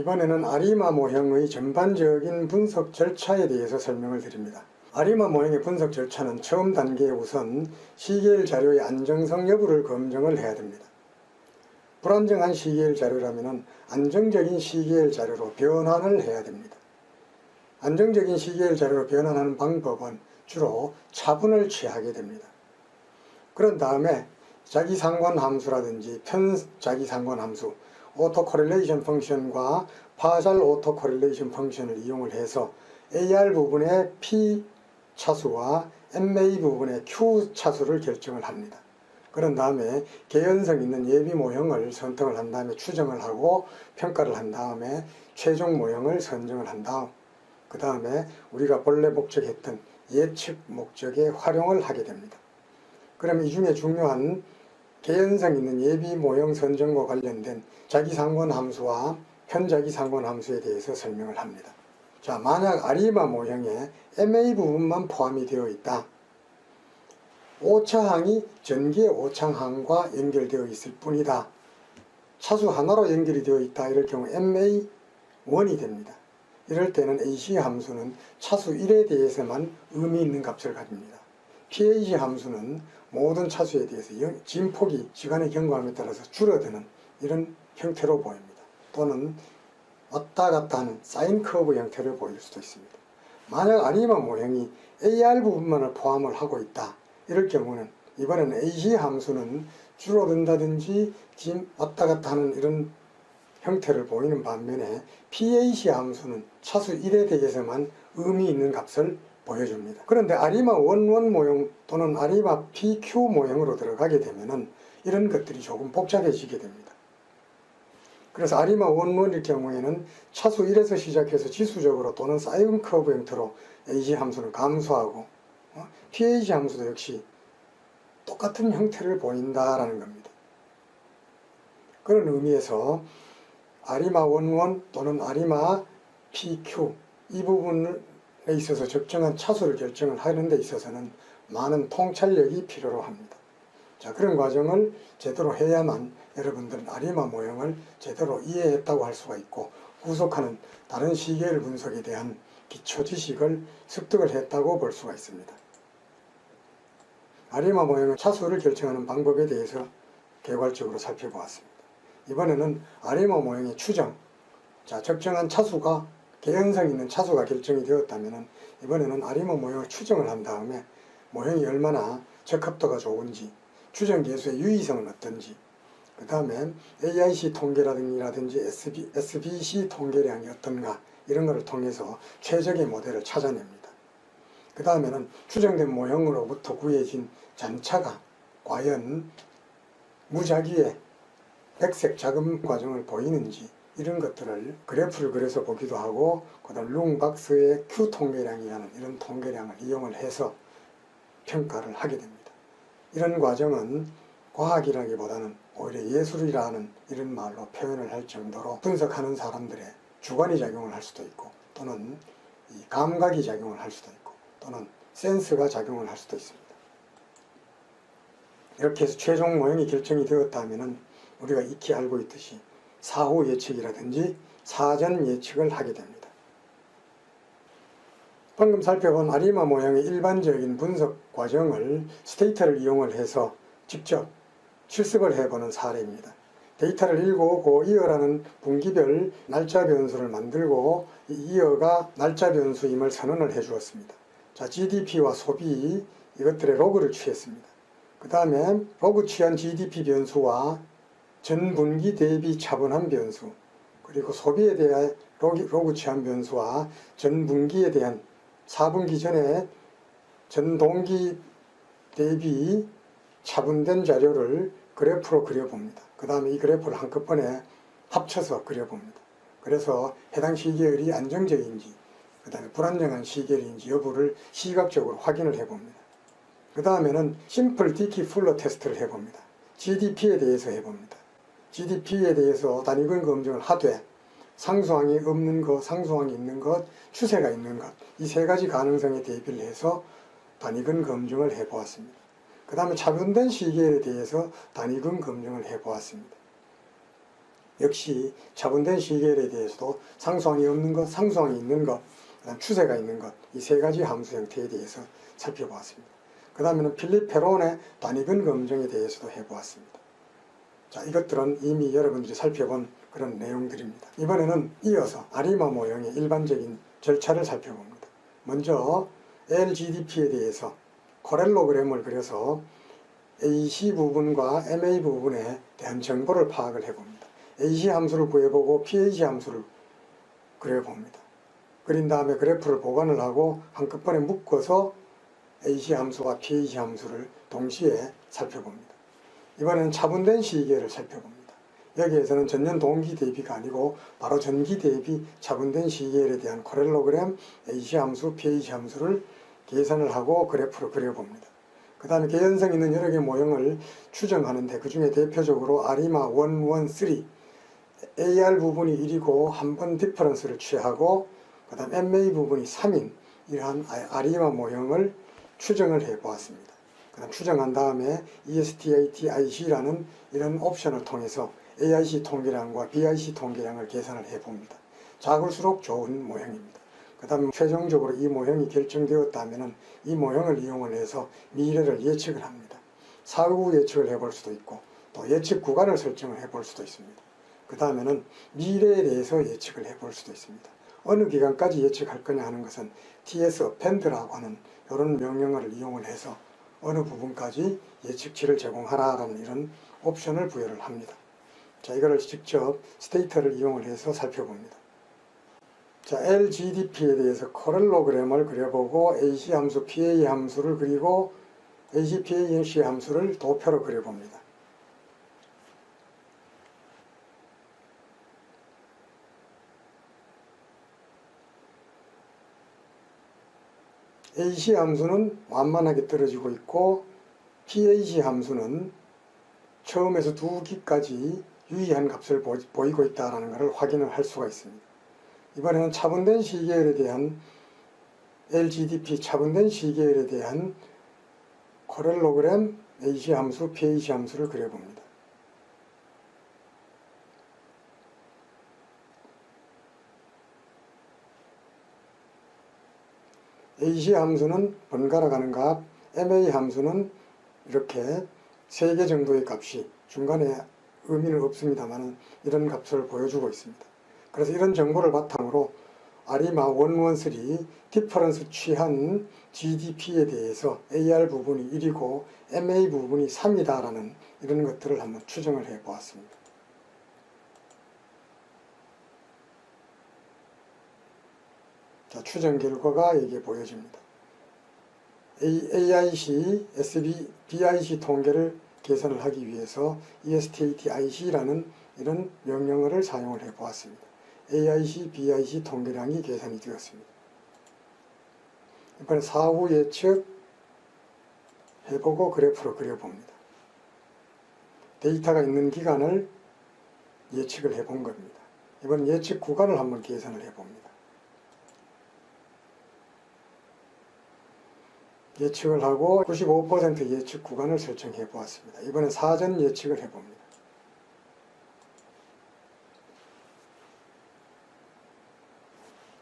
이번에는 아리마 모형의 전반적인 분석 절차에 대해서 설명을 드립니다. 아리마 모형의 분석 절차는 처음 단계에 우선 시계열 자료의 안정성 여부를 검증을 해야 됩니다. 불안정한 시계열 자료라면 안정적인 시계열 자료로 변환을 해야 됩니다. 안정적인 시계열 자료로 변환하는 방법은 주로 차분을 취하게 됩니다. 그런 다음에 자기상관 함수라든지 편자기상관 함수, 오토 코렐레이션 펑션과 파잘 오토 코렐레이션 펑션을 이용을 해서 AR 부분의 P 차수와 MA 부분의 Q 차수를 결정을 합니다. 그런 다음에 개연성 있는 예비 모형을 선택을 한 다음에 추정을 하고 평가를 한 다음에 최종 모형을 선정을 한 다음 그 다음에 우리가 본래 목적했던 예측 목적에 활용을 하게 됩니다. 그럼 이 중에 중요한 개연성 있는 예비 모형 선정과 관련된 자기상권 함수와 편자기상권 함수에 대해서 설명을 합니다. 자, 만약 아리마 모형에 MA 부분만 포함이 되어 있다. 오차항이 전기의 오차항과 연결되어 있을 뿐이다. 차수 하나로 연결이 되어 있다. 이럴 경우 MA1이 됩니다. 이럴 때는 AC 함수는 차수 1에 대해서만 의미 있는 값을 가집니다. PAC 함수는 모든 차수에 대해서 진폭이 시간의 경과함에 따라서 줄어드는 이런 형태로 보입니다. 또는 왔다 갔다 하는 사인 커브 형태를 보일 수도 있습니다. 만약 아니마 모형이 AR 부분만을 포함을 하고 있다. 이럴 경우는 이번에는 AC 함수는 줄어든다든지 진 왔다 갔다 하는 이런 형태를 보이는 반면에 PAC 함수는 차수 1에 대해서만 의미 있는 값을 보여줍니다. 그런데 아리마 원원 모형 또는 아리마 PQ 모형으로 들어가게 되면은 이런 것들이 조금 복잡해지게 됩니다. 그래서 아리마 원원일 경우에는 차수 1에서 시작해서 지수적으로 또는 사이언 커브 형태로 AC 함수는 감소하고 어? PAC 함수도 역시 똑같은 형태를 보인다라는 겁니다. 그런 의미에서 아리마 원원 또는 아리마 PQ 이 부분에 있어서 적정한 차수를 결정을 하는 데 있어서는 많은 통찰력이 필요로 합니다. 자 그런 과정을 제대로 해야만 여러분들은 아리마 모형을 제대로 이해했다고 할 수가 있고 후속하는 다른 시계열 분석에 대한 기초 지식을 습득을 했다고 볼 수가 있습니다. 아리마 모형의 차수를 결정하는 방법에 대해서 개괄적으로 살펴보았습니다. 이번에는 아리마 모형의 추정, 자 적정한 차수가 개연성 있는 차수가 결정이 되었다면 이번에는 아리마 모형을 추정을 한 다음에 모형이 얼마나 적합도가 좋은지 추정 계수의 유의성은 어떤지 그 다음에 AIC 통계라든지 SB, SBC 통계량이 어떤가 이런 것을 통해서 최적의 모델을 찾아냅니다. 그 다음에는 추정된 모형으로부터 구해진 잔차가 과연 무작위의 백색 자금 과정을 보이는지 이런 것들을 그래프를 그려서 보기도 하고 그다음 룽박스의 Q 통계량이라는 이런 통계량을 이용을 해서 평가를 하게 됩니다. 이런 과정은 과학이라기보다는 오히려 예술이라는 이런 말로 표현을 할 정도로 분석하는 사람들의 주관이 작용을 할 수도 있고 또는 이 감각이 작용을 할 수도 있고 또는 센스가 작용을 할 수도 있습니다. 이렇게 해서 최종 모형이 결정이 되었다면 우리가 익히 알고 있듯이 사후 예측이라든지 사전 예측을 하게 됩니다. 방금 살펴본 아리마 모형의 일반적인 분석 과정을 스테이터를 이용을 해서 직접 실습을 해보는 사례입니다. 데이터를 읽어오고 이어라는 분기별 날짜 변수를 만들고 이 이어가 날짜 변수임을 선언을 해 주었습니다. 자, GDP와 소비 이것들의 로그를 취했습니다. 그 다음에 로그 취한 GDP 변수와 전분기 대비 차분한 변수 그리고 소비에 대한 로그, 로그 취한 변수와 전분기에 대한 4분기 전에 전동기 대비 차분된 자료를 그래프로 그려봅니다. 그 다음에 이 그래프를 한꺼번에 합쳐서 그려봅니다. 그래서 해당 시계열이 안정적인지 그 다음에 불안정한 시계열인지 여부를 시각적으로 확인을 해봅니다. 그 다음에는 심플 디키 풀러 테스트를 해봅니다. GDP에 대해서 해봅니다. GDP에 대해서 단위근 검증을 하되 상수항이 없는 것, 상수항이 있는 것, 추세가 있는 것 이 세 가지 가능성에 대비를 해서 단위근 검증을 해보았습니다. 그 다음에 차분된 시계에 대해서 단위근 검증을 해보았습니다. 역시 차분된 시계열에 대해서도 상수항이 없는 것, 상수항이 있는 것, 그다음 추세가 있는 것, 이 세 가지 함수 형태에 대해서 살펴보았습니다. 그 다음에는 필립 페론의 단위근 검증에 대해서도 해보았습니다. 자, 이것들은 이미 여러분들이 살펴본 그런 내용들입니다. 이번에는 이어서 아리마 모형의 일반적인 절차를 살펴봅니다. 먼저 LGDP에 대해서 코렐로그램을 그려서 AC 부분과 MA 부분에 대한 정보를 파악을 해봅니다. AC 함수를 구해보고 PH 함수를 그려봅니다. 그린 다음에 그래프를 보관을 하고 한꺼번에 묶어서 AC 함수와 PH 함수를 동시에 살펴봅니다. 이번에는 차분된 시계를 살펴봅니다. 여기에서는 전년 동기 대비가 아니고 바로 전기 대비 차분된 시계열에 대한 코렐로그램 AC 함수, pH 함수를 계산을 하고 그래프로 그려봅니다. 그 다음에 개연성 있는 여러 개 모형을 추정하는데 그 중에 대표적으로 아리마 1, 1, 3 AR 부분이 1이고 한 번 디퍼런스를 취하고 그 다음 MA 부분이 3인 이러한 아- 아리마 모형을 추정을 해 보았습니다. 그 다음 추정한 다음에 ESTATIC라는 이런 옵션을 통해서 AIC 통계량과 BIC 통계량을 계산을 해 봅니다. 작을수록 좋은 모형입니다. 그 다음 최종적으로 이 모형이 결정되었다면 이 모형을 이용을 해서 미래를 예측을 합니다. 사후 예측을 해볼 수도 있고 또 예측 구간을 설정을 해볼 수도 있습니다. 그 다음에는 미래에 대해서 예측을 해볼 수도 있습니다. 어느 기간까지 예측할 거냐 하는 것은 TS append라고 하는 이런 명령어를 이용을 해서 어느 부분까지 예측치를 제공하라라는 이런 옵션을 부여를 합니다. 자, 이거를 직접 스테이터를 이용을 해서 살펴봅니다. 자, LGDP에 대해서 코렐로그램을 그려보고 AC 함수, PA 함수를 그리고 AC, PAC 함수를 도표로 그려봅니다. AC 함수는 완만하게 떨어지고 있고 PAC 함수는 처음에서 두 기까지 유의한 값을 보- 보이고 있다는 것을 확인을 할 수가 있습니다. 이번에는 차분된 시계열에 대한 LGDP 차분된 시계열에 대한 코렐로그램 AC 함수, PH 함수를 그려봅니다. AC 함수는 번갈아 가는 값, MA 함수는 이렇게 세 개 정도의 값이 중간에 의미는 없습니다만 이런 값을 보여주고 있습니다. 그래서 이런 정보를 바탕으로 아리마 113 디퍼런스 취한 GDP에 대해서 AR 부분이 1이고 MA 부분이 3이다라는 이런 것들을 한번 추정을 해 보았습니다. 자, 추정 결과가 이게 보여집니다. AIC, SB, BIC 통계를 계산을 하기 위해서 ESTATIC라는 이런 명령어를 사용을 해 보았습니다. AIC, BIC 통계량이 계산이 되었습니다. 이번에 사후 예측 해보고 그래프로 그려봅니다. 데이터가 있는 기간을 예측을 해본 겁니다. 이번 예측 구간을 한번 계산을 해봅니다. 예측을 하고 95% 예측 구간을 설정해 보았습니다. 이번엔 사전 예측을 해봅니다.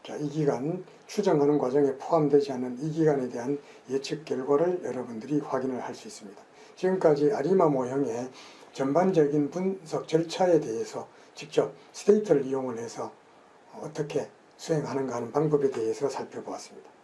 자, 이 기간 추정하는 과정에 포함되지 않은 이 기간에 대한 예측 결과를 여러분들이 확인을 할 수 있습니다. 지금까지 아리마 모형의 전반적인 분석 절차에 대해서 직접 스테이트를 이용을 해서 어떻게 수행하는가 하는 방법에 대해서 살펴보았습니다.